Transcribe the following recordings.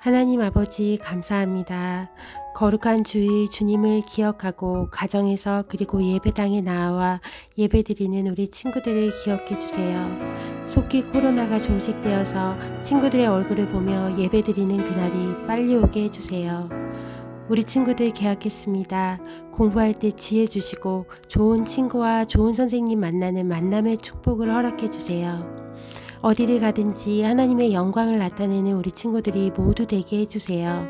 하나님 아버지 감사합니다. 거룩한 주의 주님을 기억하고 가정에서 그리고 예배당에 나와 예배드리는 우리 친구들을 기억해 주세요. 속기 코로나가 종식되어서 친구들의 얼굴을 보며 예배드리는 그날이 빨리 오게 해주세요. 우리 친구들 계약했습니다. 공부할 때 지혜 주시고 좋은 친구와 좋은 선생님 만나는 만남의 축복을 허락해 주세요. 어디를 가든지 하나님의 영광을 나타내는 우리 친구들이 모두 되게 해주세요.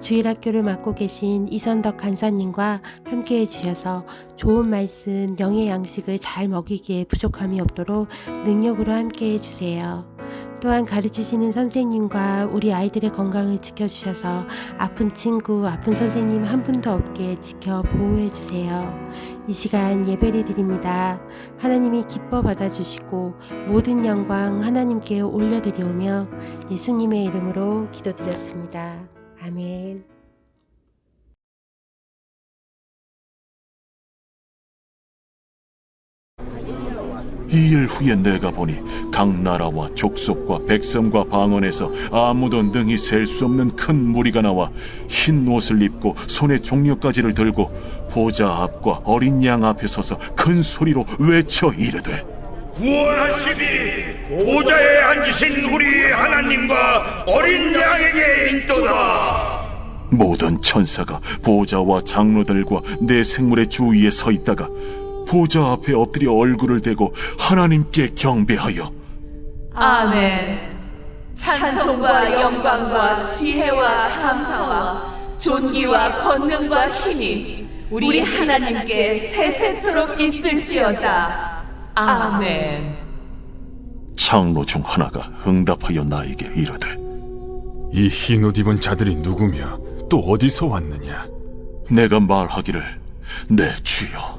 주일학교를 맡고 계신 이선덕 간사님과 함께 해주셔서 좋은 말씀, 영의 양식을 잘 먹이기에 부족함이 없도록 능력으로 함께 해주세요. 또한 가르치시는 선생님과 우리 아이들의 건강을 지켜주셔서 아픈 친구, 아픈 선생님 한 분도 없게 지켜 보호해 주세요. 이 시간 예배를 드립니다. 하나님이 기뻐 받아주시고 모든 영광 하나님께 올려드리오며 예수님의 이름으로 기도드렸습니다. 아멘. 이 일 후에 내가 보니 각 나라와 족속과 백성과 방언에서 아무도 능히 셀 수 없는 큰 무리가 나와 흰 옷을 입고 손에 종려가지를 들고 보좌 앞과 어린 양 앞에 서서 큰 소리로 외쳐 이르되 구원하시니 보좌에 앉으신 우리 하나님과 어린 양에게 있도다. 모든 천사가 보좌와 장로들과 내 생물의 주위에 서 있다가 보좌 앞에 엎드려 얼굴을 대고 하나님께 경배하여 아멘. 찬송과 영광과 지혜와 감사와 존귀와 권능과 힘이 우리 하나님께 세세토록 있을지어다. 아멘. 장로 중 하나가 응답하여 나에게 이르되 이 흰 옷 입은 자들이 누구며 또 어디서 왔느냐? 내가 말하기를 내 주여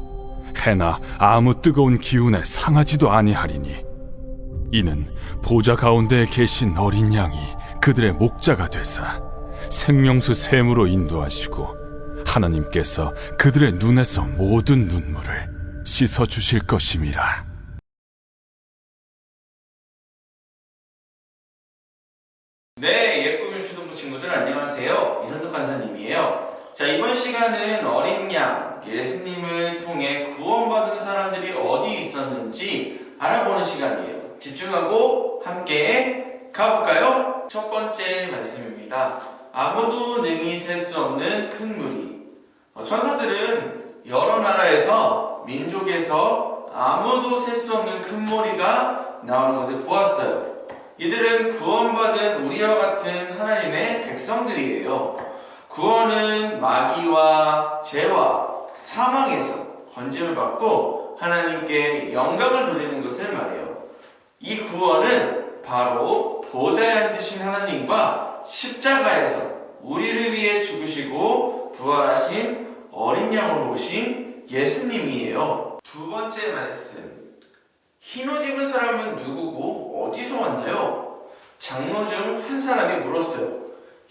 해나 아무 뜨거운 기운에 상하지도 아니하리니 이는 보좌 가운데에 계신 어린 양이 그들의 목자가 되사 생명수 샘으로 인도하시고 하나님께서 그들의 눈에서 모든 눈물을 씻어 주실 것임이라. 네, 예꿈을 주동부 친구들 안녕하세요. 이선덕 간사님이에요. 자, 이번 시간은 어린 양, 예수님을 통해 구원받은 사람들이 어디 있었는지 알아보는 시간이에요. 집중하고 함께 가볼까요? 첫 번째 말씀입니다. 아무도 능히 셀 수 없는 큰 무리. 어, 천사들은 여러 나라에서 민족에서 아무도 셀 수 없는 큰 무리가 나오는 것을 보았어요. 이들은 구원받은 우리와 같은 하나님의 백성들이에요. 구원은 마귀와 죄와 사망에서 건짐을 받고 하나님께 영광을 돌리는 것을 말해요. 이 구원은 바로 보좌에 앉으신 하나님과 십자가에서 우리를 위해 죽으시고 부활하신 어린 양으로 오신 예수님이에요. 두 번째 말씀. 흰 옷 입은 사람은 누구고 어디서 왔나요? 장로 중 한 사람이 물었어요.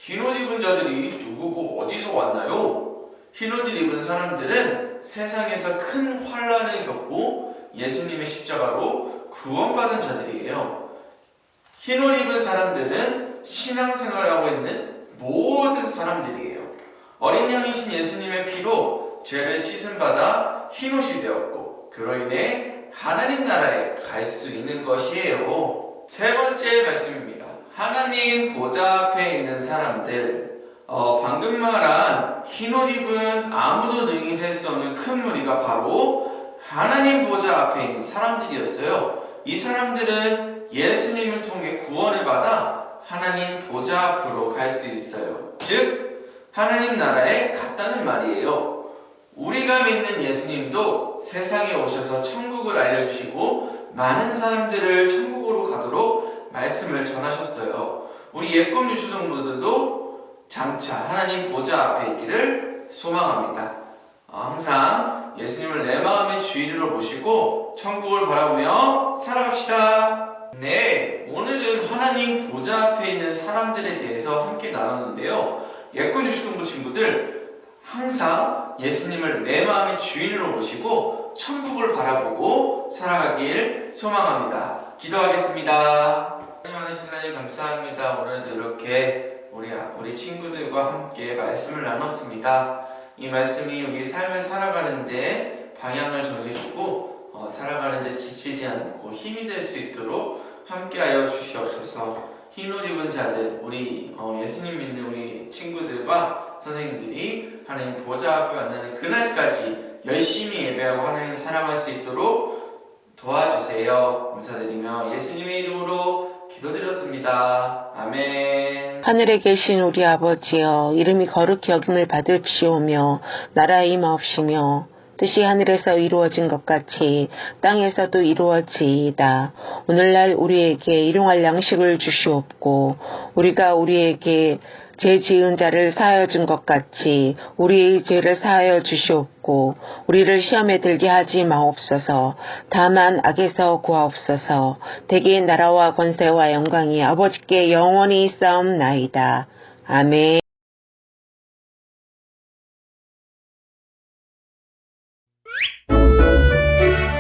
흰옷 입은 자들이 누구고 어디서 왔나요? 흰옷을 입은 사람들은 세상에서 큰 환란을 겪고 예수님의 십자가로 구원받은 자들이에요. 흰옷 입은 사람들은 신앙생활을 하고 있는 모든 사람들이에요. 어린 양이신 예수님의 피로 죄를 씻음 받아 흰 옷이 되었고 그로 인해 하나님 나라에 갈 수 있는 것이에요. 세 번째 말씀입니다. 하나님 보좌 앞에 있는 사람들 어, 방금 말한 흰 옷 입은 아무도 능히 셀 수 없는 큰 무리가 바로 하나님 보좌 앞에 있는 사람들이었어요. 이 사람들은 예수님을 통해 구원을 받아 하나님 보좌 앞으로 갈 수 있어요. 즉, 하나님 나라에 갔다는 말이에요. 우리가 믿는 예수님도 세상에 오셔서 천국을 알려주시고 많은 사람들을 천국으로 가도록 말씀을 전하셨어요. 우리 예꿈 유수동부들도 장차 하나님 보좌 앞에 있기를 소망합니다. 어, 항상 예수님을 내 마음의 주인으로 모시고 천국을 바라보며 살아갑시다. 네, 오늘은 하나님 보좌 앞에 있는 사람들에 대해서 함께 나눴는데요. 예꾼 유시동부 친구들 항상 예수님을 내 마음의 주인으로 모시고 천국을 바라보고 살아가길 소망합니다. 기도하겠습니다. 하나님 신나님 감사합니다. 오늘도 이렇게 우리 우리 친구들과 함께 말씀을 나눴습니다. 이 말씀이 우리 삶을 살아가는데 방향을 정해주고 어, 살아가는데 지치지 않고 힘이 될 수 있도록 함께하여 주시옵소서. 흰옷 입은 자들, 우리 어, 예수님 믿는 우리 친구들과 선생님들이 하나님 보좌 앞에 만나는 그날까지 열심히 예배하고 하나님 사랑할 수 있도록 도와주세요. 감사드리며 예수님의 이름으로 기도드렸습니다. 아멘. 하늘에 계신 우리 아버지여 이름이 거룩히 여김을 받으시오며 나라의 임하옵시며 뜻이 하늘에서 이루어진 것 같이 땅에서도 이루어지이다. 오늘날 우리에게 일용할 양식을 주시옵고 우리가 우리에게 죄 지은 자를 사하여 준 것 같이 우리의 죄를 사하여 주시옵고 우리를 시험에 들게 하지 마옵소서 다만 악에서 구하옵소서 대개 나라와 권세와 영광이 아버지께 영원히 싸움나이다. 아멘.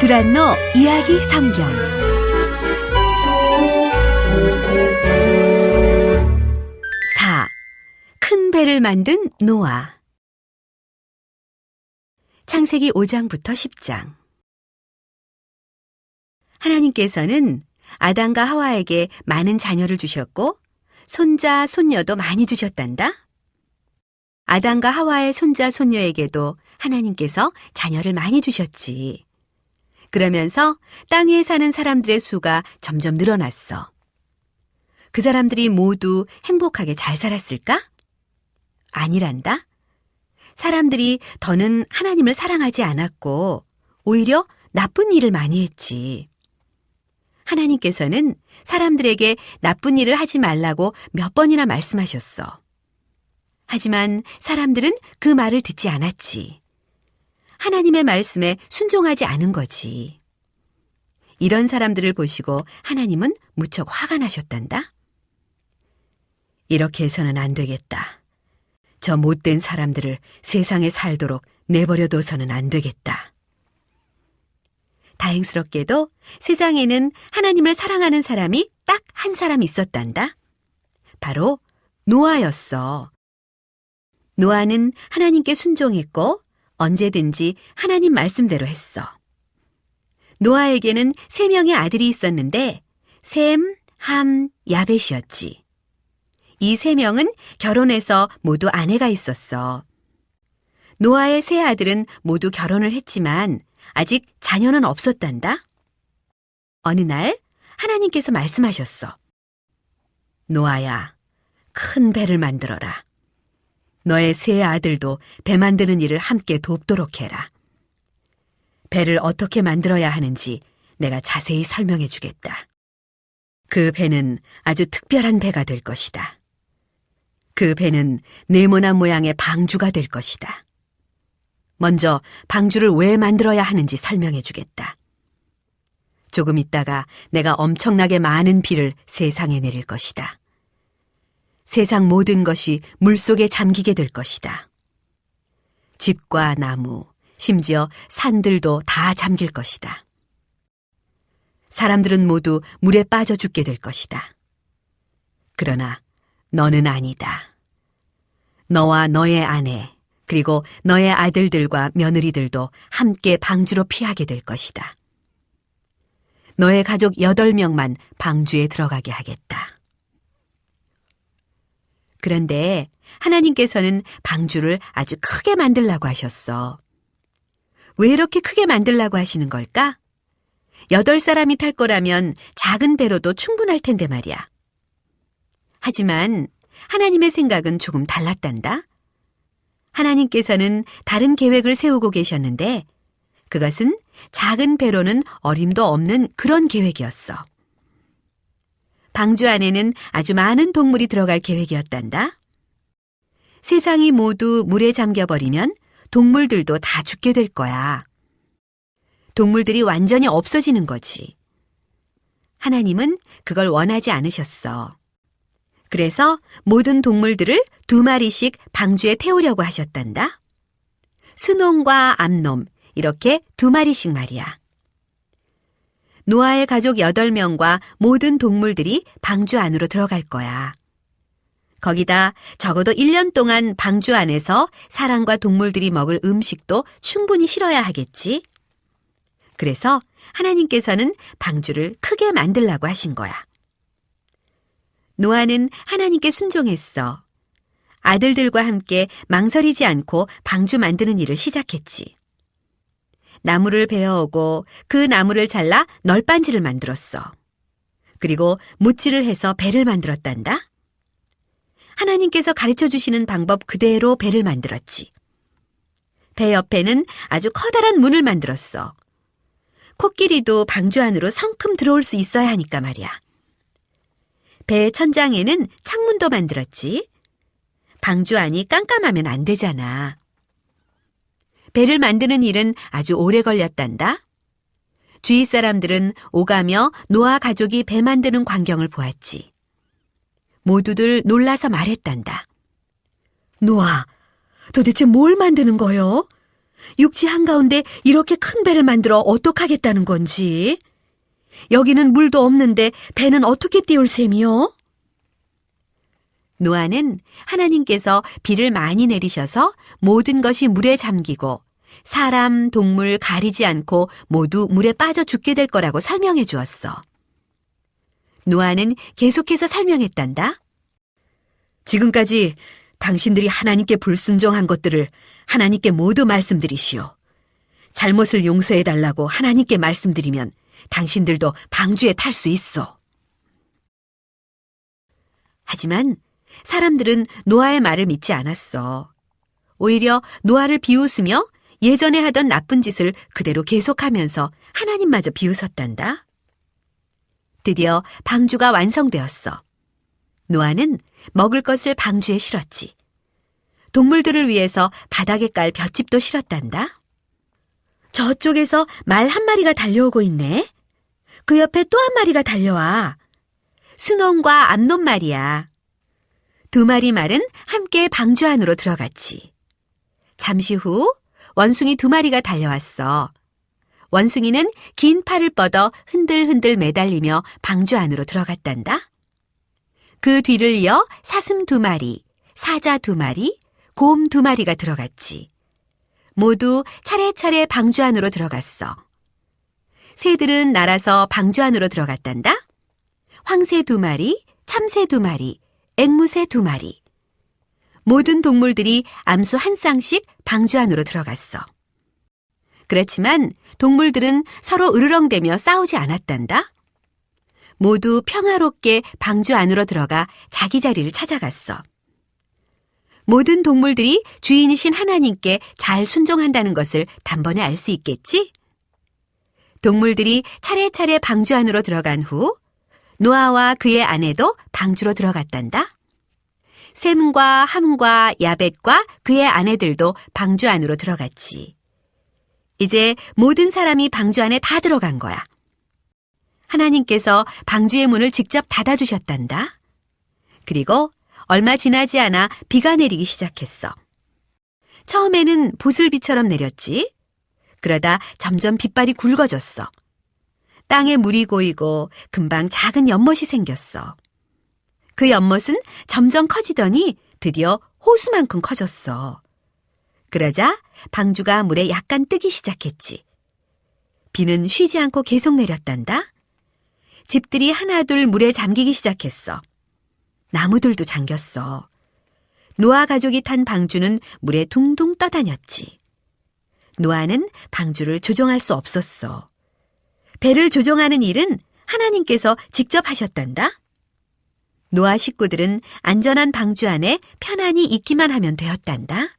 드란노 이야기 성경 큰 배를 만든 노아 창세기 5장부터 10장 하나님께서는 아담과 하와에게 많은 자녀를 주셨고 손자, 손녀도 많이 주셨단다. 아담과 하와의 손자, 손녀에게도 하나님께서 자녀를 많이 주셨지. 그러면서 땅 위에 사는 사람들의 수가 점점 늘어났어. 그 사람들이 모두 행복하게 잘 살았을까? 아니란다. 사람들이 더는 하나님을 사랑하지 않았고, 오히려 나쁜 일을 많이 했지. 하나님께서는 사람들에게 나쁜 일을 하지 말라고 몇 번이나 말씀하셨어. 하지만 사람들은 그 말을 듣지 않았지. 하나님의 말씀에 순종하지 않은 거지. 이런 사람들을 보시고 하나님은 무척 화가 나셨단다. 이렇게 해서는 안 되겠다. 저 못된 사람들을 세상에 살도록 내버려 둬서는 안 되겠다. 다행스럽게도 세상에는 하나님을 사랑하는 사람이 딱 한 사람 있었단다. 바로 노아였어. 노아는 하나님께 순종했고 언제든지 하나님 말씀대로 했어. 노아에게는 세 명의 아들이 있었는데 셈, 함, 야벳이었지. 이 세 명은 결혼해서 모두 아내가 있었어. 노아의 세 아들은 모두 결혼을 했지만 아직 자녀는 없었단다. 어느 날 하나님께서 말씀하셨어. 노아야, 큰 배를 만들어라. 너의 세 아들도 배 만드는 일을 함께 돕도록 해라. 배를 어떻게 만들어야 하는지 내가 자세히 설명해 주겠다. 그 배는 아주 특별한 배가 될 것이다. 그 배는 네모난 모양의 방주가 될 것이다. 먼저 방주를 왜 만들어야 하는지 설명해 주겠다. 조금 있다가 내가 엄청나게 많은 비를 세상에 내릴 것이다. 세상 모든 것이 물 속에 잠기게 될 것이다. 집과 나무, 심지어 산들도 다 잠길 것이다. 사람들은 모두 물에 빠져 죽게 될 것이다. 그러나 너는 아니다. 너와 너의 아내, 그리고 너의 아들들과 며느리들도 함께 방주로 피하게 될 것이다. 너의 가족 여덟 명만 방주에 들어가게 하겠다. 그런데 하나님께서는 방주를 아주 크게 만들라고 하셨어. 왜 이렇게 크게 만들라고 하시는 걸까? 여덟 사람이 탈 거라면 작은 배로도 충분할 텐데 말이야. 하지만 하나님의 생각은 조금 달랐단다. 하나님께서는 다른 계획을 세우고 계셨는데 그것은 작은 배로는 어림도 없는 그런 계획이었어. 방주 안에는 아주 많은 동물이 들어갈 계획이었단다. 세상이 모두 물에 잠겨버리면 동물들도 다 죽게 될 거야. 동물들이 완전히 없어지는 거지. 하나님은 그걸 원하지 않으셨어. 그래서 모든 동물들을 두 마리씩 방주에 태우려고 하셨단다. 수놈과 암놈, 이렇게 두 마리씩 말이야. 노아의 가족 8명과 모든 동물들이 방주 안으로 들어갈 거야. 거기다 적어도 1년 동안 방주 안에서 사람과 동물들이 먹을 음식도 충분히 실어야 하겠지. 그래서 하나님께서는 방주를 크게 만들라고 하신 거야. 노아는 하나님께 순종했어. 아들들과 함께 망설이지 않고 방주 만드는 일을 시작했지. 나무를 베어오고 그 나무를 잘라 널빤지를 만들었어. 그리고 무치를 해서 배를 만들었단다. 하나님께서 가르쳐 주시는 방법 그대로 배를 만들었지. 배 옆에는 아주 커다란 문을 만들었어. 코끼리도 방주 안으로 성큼 들어올 수 있어야 하니까 말이야. 배 천장에는 창문도 만들었지. 방주 안이 깜깜하면 안 되잖아. 배를 만드는 일은 아주 오래 걸렸단다. 주위 사람들은 오가며 노아 가족이 배 만드는 광경을 보았지. 모두들 놀라서 말했단다. 노아, 도대체 뭘 만드는 거요? 육지 한가운데 이렇게 큰 배를 만들어 어떡하겠다는 건지. 여기는 물도 없는데 배는 어떻게 띄울 셈이요? 노아는 하나님께서 비를 많이 내리셔서 모든 것이 물에 잠기고 사람, 동물 가리지 않고 모두 물에 빠져 죽게 될 거라고 설명해 주었어. 노아는 계속해서 설명했단다. 지금까지 당신들이 하나님께 불순종한 것들을 하나님께 모두 말씀드리시오. 잘못을 용서해 달라고 하나님께 말씀드리면 당신들도 방주에 탈 수 있어. 하지만 사람들은 노아의 말을 믿지 않았어. 오히려 노아를 비웃으며 예전에 하던 나쁜 짓을 그대로 계속하면서 하나님마저 비웃었단다. 드디어 방주가 완성되었어. 노아는 먹을 것을 방주에 실었지. 동물들을 위해서 바닥에 깔 볏짚도 실었단다. 저쪽에서 말 한 마리가 달려오고 있네. 그 옆에 또 한 마리가 달려와. 순놈과 암놈 말이야. 두 마리 말은 함께 방주 안으로 들어갔지. 잠시 후 원숭이 두 마리가 달려왔어. 원숭이는 긴 팔을 뻗어 흔들흔들 매달리며 방주 안으로 들어갔단다. 그 뒤를 이어 사슴 두 마리, 사자 두 마리, 곰 두 마리가 들어갔지. 모두 차례차례 방주 안으로 들어갔어. 새들은 날아서 방주 안으로 들어갔단다. 황새 두 마리, 참새 두 마리, 앵무새 두 마리. 모든 동물들이 암수 한 쌍씩 방주 안으로 들어갔어. 그렇지만 동물들은 서로 으르렁대며 싸우지 않았단다. 모두 평화롭게 방주 안으로 들어가 자기 자리를 찾아갔어. 모든 동물들이 주인이신 하나님께 잘 순종한다는 것을 단번에 알 수 있겠지? 동물들이 차례차례 방주 안으로 들어간 후 노아와 그의 아내도 방주로 들어갔단다. 샘과 함과 야벳과 그의 아내들도 방주 안으로 들어갔지. 이제 모든 사람이 방주 안에 다 들어간 거야. 하나님께서 방주의 문을 직접 닫아주셨단다. 그리고 얼마 지나지 않아 비가 내리기 시작했어. 처음에는 보슬비처럼 내렸지. 그러다 점점 빗발이 굵어졌어. 땅에 물이 고이고 금방 작은 연못이 생겼어. 그 연못은 점점 커지더니 드디어 호수만큼 커졌어. 그러자 방주가 물에 약간 뜨기 시작했지. 비는 쉬지 않고 계속 내렸단다. 집들이 하나둘 물에 잠기기 시작했어. 나무들도 잠겼어. 노아 가족이 탄 방주는 물에 둥둥 떠다녔지. 노아는 방주를 조종할 수 없었어. 배를 조종하는 일은 하나님께서 직접 하셨단다. 노아 식구들은 안전한 방주 안에 편안히 있기만 하면 되었단다.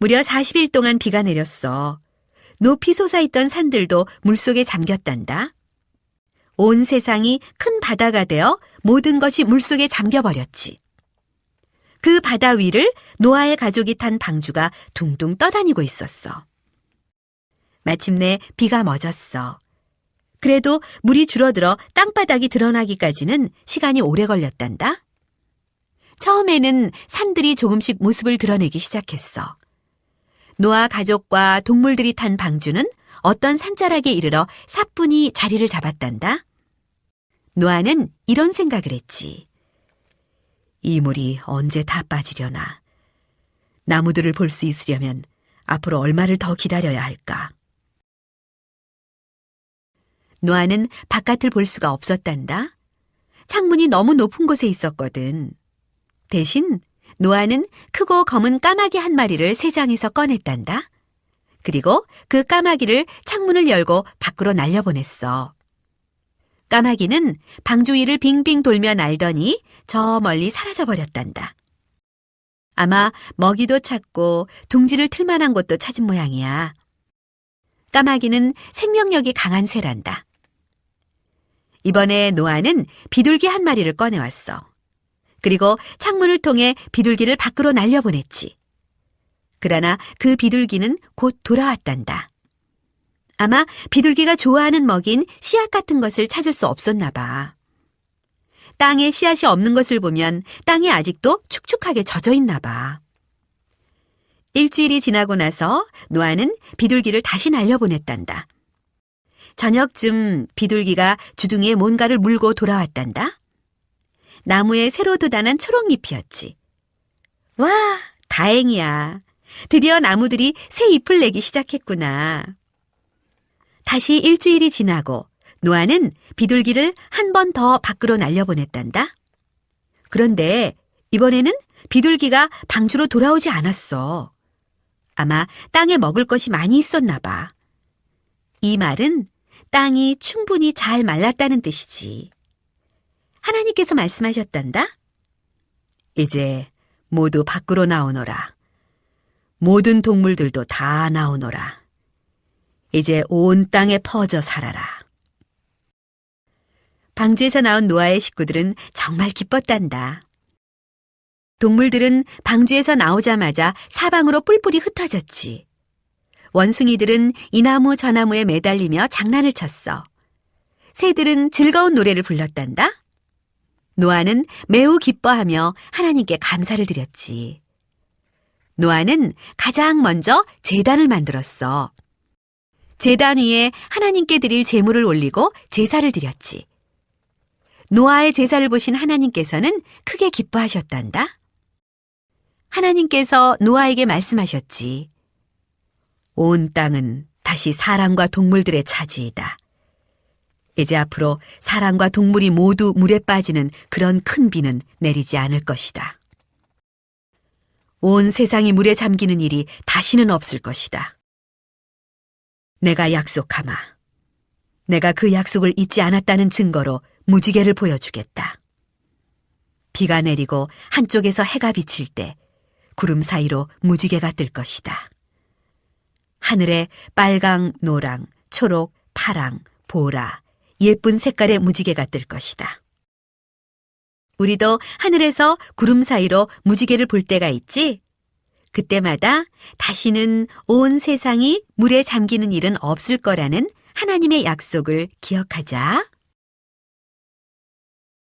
무려 40일 동안 비가 내렸어. 높이 솟아있던 산들도 물속에 잠겼단다. 온 세상이 큰 바다가 되어 모든 것이 물속에 잠겨버렸지. 그 바다 위를 노아의 가족이 탄 방주가 둥둥 떠다니고 있었어. 마침내 비가 멎었어. 그래도 물이 줄어들어 땅바닥이 드러나기까지는 시간이 오래 걸렸단다. 처음에는 산들이 조금씩 모습을 드러내기 시작했어. 노아 가족과 동물들이 탄 방주는 어떤 산자락에 이르러 사뿐히 자리를 잡았단다. 노아는 이런 생각을 했지. 이 물이 언제 다 빠지려나. 나무들을 볼 수 있으려면 앞으로 얼마를 더 기다려야 할까. 노아는 바깥을 볼 수가 없었단다. 창문이 너무 높은 곳에 있었거든. 대신 노아는 크고 검은 까마귀 한 마리를 새장에서 꺼냈단다. 그리고 그 까마귀를 창문을 열고 밖으로 날려보냈어. 까마귀는 방주 위를 빙빙 돌며 날더니 저 멀리 사라져 버렸단다. 아마 먹이도 찾고 둥지를 틀 만한 곳도 찾은 모양이야. 까마귀는 생명력이 강한 새란다. 이번에 노아는 비둘기 한 마리를 꺼내왔어. 그리고 창문을 통해 비둘기를 밖으로 날려보냈지. 그러나 그 비둘기는 곧 돌아왔단다. 아마 비둘기가 좋아하는 먹인 씨앗 같은 것을 찾을 수 없었나 봐. 땅에 씨앗이 없는 것을 보면 땅이 아직도 축축하게 젖어 있나 봐. 일주일이 지나고 나서 노아는 비둘기를 다시 날려보냈단다. 저녁쯤 비둘기가 주둥이에 뭔가를 물고 돌아왔단다. 나무에 새로 돋아난 초록잎이었지. 와, 다행이야. 드디어 나무들이 새 잎을 내기 시작했구나. 다시 일주일이 지나고 노아는 비둘기를 한 번 더 밖으로 날려보냈단다. 그런데 이번에는 비둘기가 방주로 돌아오지 않았어. 아마 땅에 먹을 것이 많이 있었나 봐. 이 말은 땅이 충분히 잘 말랐다는 뜻이지. 하나님께서 말씀하셨단다. 이제 모두 밖으로 나오너라. 모든 동물들도 다 나오너라. 이제 온 땅에 퍼져 살아라. 방주에서 나온 노아의 식구들은 정말 기뻤단다. 동물들은 방주에서 나오자마자 사방으로 뿔뿔이 흩어졌지. 원숭이들은 이 나무 저 나무에 매달리며 장난을 쳤어. 새들은 즐거운 노래를 불렀단다. 노아는 매우 기뻐하며 하나님께 감사를 드렸지. 노아는 가장 먼저 제단을 만들었어. 제단 위에 하나님께 드릴 제물을 올리고 제사를 드렸지. 노아의 제사를 보신 하나님께서는 크게 기뻐하셨단다. 하나님께서 노아에게 말씀하셨지. 온 땅은 다시 사람과 동물들의 차지이다. 이제 앞으로 사람과 동물이 모두 물에 빠지는 그런 큰 비는 내리지 않을 것이다. 온 세상이 물에 잠기는 일이 다시는 없을 것이다. 내가 약속하마. 내가 그 약속을 잊지 않았다는 증거로 무지개를 보여주겠다. 비가 내리고 한쪽에서 해가 비칠 때 구름 사이로 무지개가 뜰 것이다. 하늘에 빨강, 노랑, 초록, 파랑, 보라, 예쁜 색깔의 무지개가 뜰 것이다. 우리도 하늘에서 구름 사이로 무지개를 볼 때가 있지? 그때마다 다시는 온 세상이 물에 잠기는 일은 없을 거라는 하나님의 약속을 기억하자.